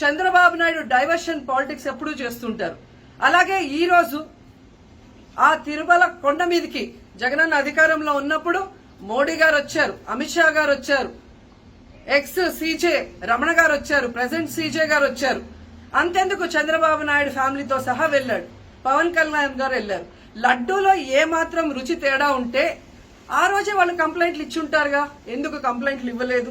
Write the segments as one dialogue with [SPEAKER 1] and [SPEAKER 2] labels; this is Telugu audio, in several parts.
[SPEAKER 1] చంద్రబాబు నాయుడు డైవర్షన్ పాలిటిక్స్ ఎప్పుడూ చేస్తుంటారు. అలాగే ఈరోజు ఆ తిరుమల కొండ మీదకి జగనన్న అధికారంలో ఉన్నప్పుడు మోడీ గారు వచ్చారు అమిత్ షా గారు వచ్చారు ఎక్స్ సీజే రమణ గారు వచ్చారు ప్రెసెంట్ సీజే గారు వచ్చారు. అంతెందుకు చంద్రబాబు నాయుడు ఫ్యామిలీతో సహా వెళ్ళాడు పవన్ కళ్యాణ్ గారు వెళ్ళారు. లడ్డూలో ఏమాత్రం రుచి తేడా ఉంటే ఆ రోజే వాళ్ళు కంప్లైంట్లు ఇచ్చి ఉంటారుగా. ఎందుకు కంప్లైంట్లు ఇవ్వలేదు?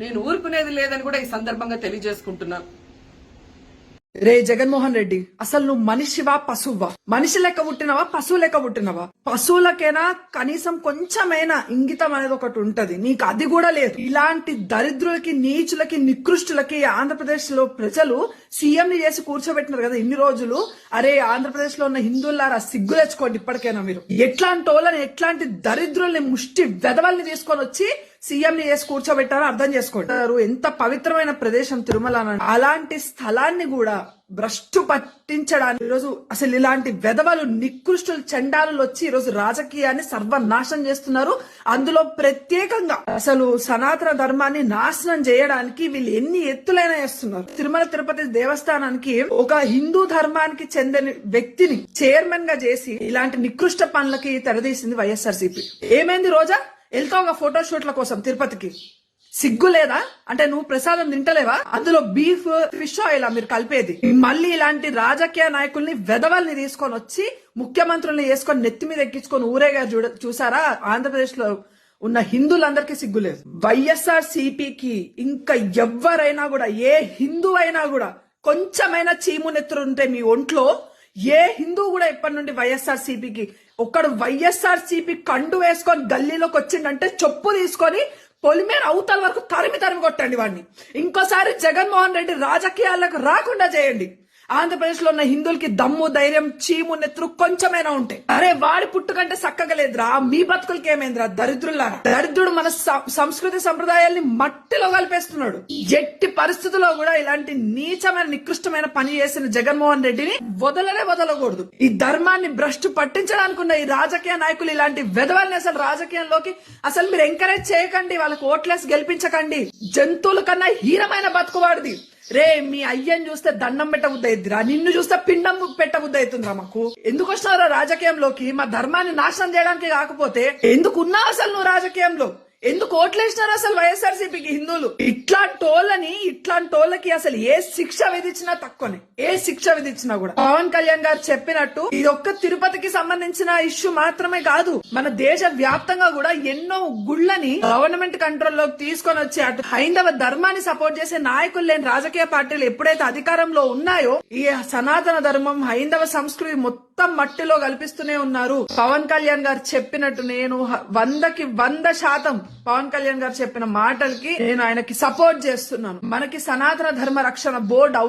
[SPEAKER 1] నేను ఊరుకునేది లేదని కూడా ఈ సందర్భంగా తెలియజేసుకుంటున్నాను
[SPEAKER 2] రే జగన్మోహన్ రెడ్డి అసలు నువ్వు మనిషివా పశువా? మనిషి లెక్క పుట్టినవా పశువు లెక్క పుట్టినవా? పశువులకైనా కనీసం కొంచెమైనా ఇంగితం అనేది ఒకటి ఉంటది. నీకు అది కూడా లేదు. ఇలాంటి దరిద్రులకి నీచులకి నికృష్టులకి ఆంధ్రప్రదేశ్లో ప్రజలు సీఎం ని చేసి కూర్చోబెట్టినారు కదా ఇన్ని రోజులు. అరే ఆంధ్రప్రదేశ్లో ఉన్న హిందువులారా సిగ్గు తెచ్చుకోండి ఇప్పటికైనా మీరు. ఎట్లాంటి వాళ్ళని ఎట్లాంటి దరిద్రుల్ని ముష్టి వెదవల్ని తీసుకొని వచ్చి సీఎం ని చేసి కూర్చోబెట్టారో అర్థం చేసుకుంటారు ఎంత పవిత్రమైన ప్రదేశం తిరుమల అలాంటి స్థలాన్ని కూడా భ్రష్టు పట్టించడానికి ఈరోజు అసలు ఇలాంటి వెధవలు నికృష్టులు చండాలు వచ్చి ఈరోజు రాజకీయాన్ని సర్వనాశనం చేస్తున్నారు. అందులో ప్రత్యేకంగా అసలు సనాతన ధర్మాన్ని నాశనం చేయడానికి వీళ్ళు ఎన్ని ఎత్తులైనా వేస్తున్నారు తిరుమల తిరుపతి దేవస్థానానికి ఒక హిందూ ధర్మానికి చెందిన వ్యక్తిని చైర్మన్గా చేసి ఇలాంటి నికృష్ట పనులకి తెరదీసింది వైఎస్ఆర్సీపీ. ఏమైంది రోజా? వెళ్తావు ఫోటో షూట్ల కోసం తిరుపతికి. సిగ్గు లేదా? అంటే నువ్వు ప్రసాదం తింటలేవా? అందులో బీఫ్ ఫిష్ ఆయిల్ మీరు కలిపేది. మళ్ళీ ఇలాంటి రాజకీయ నాయకుల్ని వెదవల్ని తీసుకొని వచ్చి ముఖ్యమంత్రుల్ని వేసుకొని నెత్తి మీద ఎక్కించుకొని ఊరేగా చూడ చూసారా? ఆంధ్రప్రదేశ్లో ఉన్న హిందువులందరికీ సిగ్గులేదు వైఎస్ఆర్ సిపికి ఇంకా ఎవ్వరైనా కూడా ఏ హిందువైనా అయినా కూడా కొంచెమైనా చీము నెత్తురు ఉంటే మీ ఒంట్లో ఏ హిందూ కూడా ఇప్పటి నుండి వైఎస్ఆర్ సిపికి ఒక్కడు వైఎస్ఆర్ సిపి కండు వేసుకొని గల్లీలోకి వచ్చిండంటే చెప్పు తీసుకొని పొలిమేర అవతల వరకు తరిమి తరిమి కొట్టండి వాడిని. ఇంకోసారి జగన్మోహన్ రెడ్డి రాజకీయాలకు రాకుండా చేయండి. ఆంధ్రప్రదేశ్లో ఉన్న హిందువులకి దమ్ము ధైర్యం చీము నెత్తురు కొంచెమైనా ఉంటాయి అరే వాడి పుట్టుకంటే చక్కగా లేదురా. మీ బతుకులకి ఏమైందిరా? దరిద్రులారా? దరిద్రుడు మన సంస్కృతి సంప్రదాయాల్ని మట్టిలో కలిపేస్తున్నాడు. ఎట్టి పరిస్థితుల్లో కూడా ఇలాంటి నీచమైన నికృష్టమైన పని చేసిన జగన్మోహన్ రెడ్డిని వదలనే వదలకూడదు. ఈ ధర్మాన్ని భ్రష్టు పట్టించడానికి ఉన్న ఈ రాజకీయ నాయకులు ఇలాంటి వెధవల్ని అసలు రాజకీయంలోకి అసలు మీరు ఎంకరేజ్ చేయకండి. వాళ్ళకి ఓట్లేసి గెలిపించకండి. జంతువుల కన్నా హీనమైన బతుకువాడిది. రే మీ అయ్యని చూస్తే దండం పెట్టబుద్దయిద్దిరా. నిన్ను చూస్తే పిండం పెట్టబుద్ధి అవుతుందిరా మాకు. ఎందుకు వచ్చినారా రాజకీయంలోకి? మా ధర్మాన్ని నాశనం చేయడానికి కాకపోతే ఎందుకు ఉన్నావు అసలు నువ్వు రాజకీయంలో? ఎందుకు ఓట్లేసినారు అసలు వైఎస్ఆర్సీపీకి హిందువులు? ఇట్లాంటి టోళ్ళని ఇట్లాంటి టోళ్ళకి అసలు ఏ శిక్ష విధించినా తక్కువనే. ఏ శిక్ష విధించినా కూడా. పవన్ కళ్యాణ్ గారు చెప్పినట్టు ఇది ఒక్క తిరుపతికి సంబంధించిన ఇష్యూ మాత్రమే కాదు మన దేశ వ్యాప్తంగా కూడా ఎన్నో గుళ్ళని గవర్నమెంట్ కంట్రోల్లోకి తీసుకొని వచ్చి అటు హైందవ ధర్మాన్ని సపోర్ట్ చేసే నాయకులు లేని రాజకీయ పార్టీలు ఎప్పుడైతే అధికారంలో ఉన్నాయో ఈ సనాతన ధర్మం హైందవ సంస్కృతి మొత్తం మొత్తం మట్టిలో కల్పిస్తూనే ఉన్నారు. పవన్ కళ్యాణ్ గారు చెప్పినట్టు నేను వందకి వంద శాతం పవన్ కళ్యాణ్ గారు చెప్పిన మాటలకి నేను ఆయనకి సపోర్ట్ చేస్తున్నాను. మనకి సనాతన ధర్మ రక్షణ బోర్డు